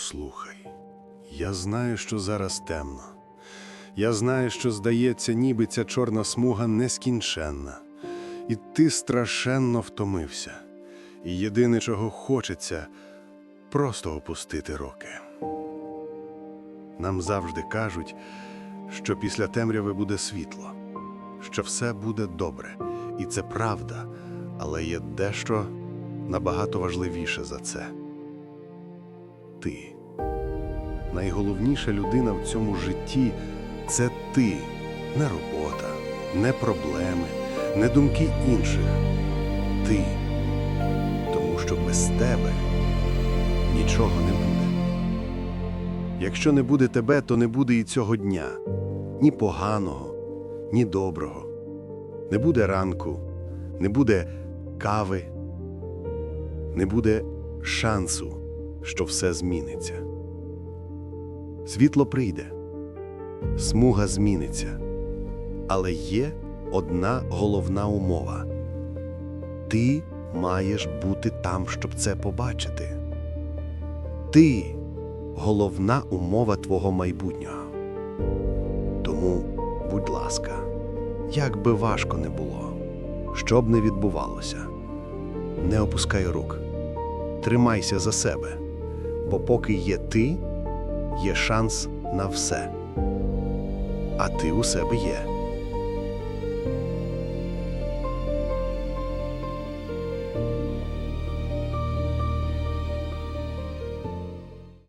Послухай, я знаю, що зараз темно. Я знаю, що здається, ніби ця чорна смуга нескінченна, і ти страшенно втомився. І єдине, чого хочеться, просто опустити роки. Нам завжди кажуть, що після темряви буде світло, що все буде добре, і це правда, але є дещо набагато важливіше за це. Ти. Найголовніша людина в цьому житті це ти, не робота, не проблеми, не думки інших. Ти. Тому що без тебе нічого не буде. Якщо не буде тебе, то не буде і цього дня ні поганого, ні доброго. Не буде ранку, не буде кави, не буде шансу, що все зміниться. Світло прийде, смуга зміниться. Але є одна головна умова: ти маєш бути там, щоб це побачити. Ти головна умова твого майбутнього. Тому, будь ласка, як би важко не було, що б не відбувалося, не опускай рук, тримайся за себе, бо поки є ти, є шанс на все. А ти у себе є.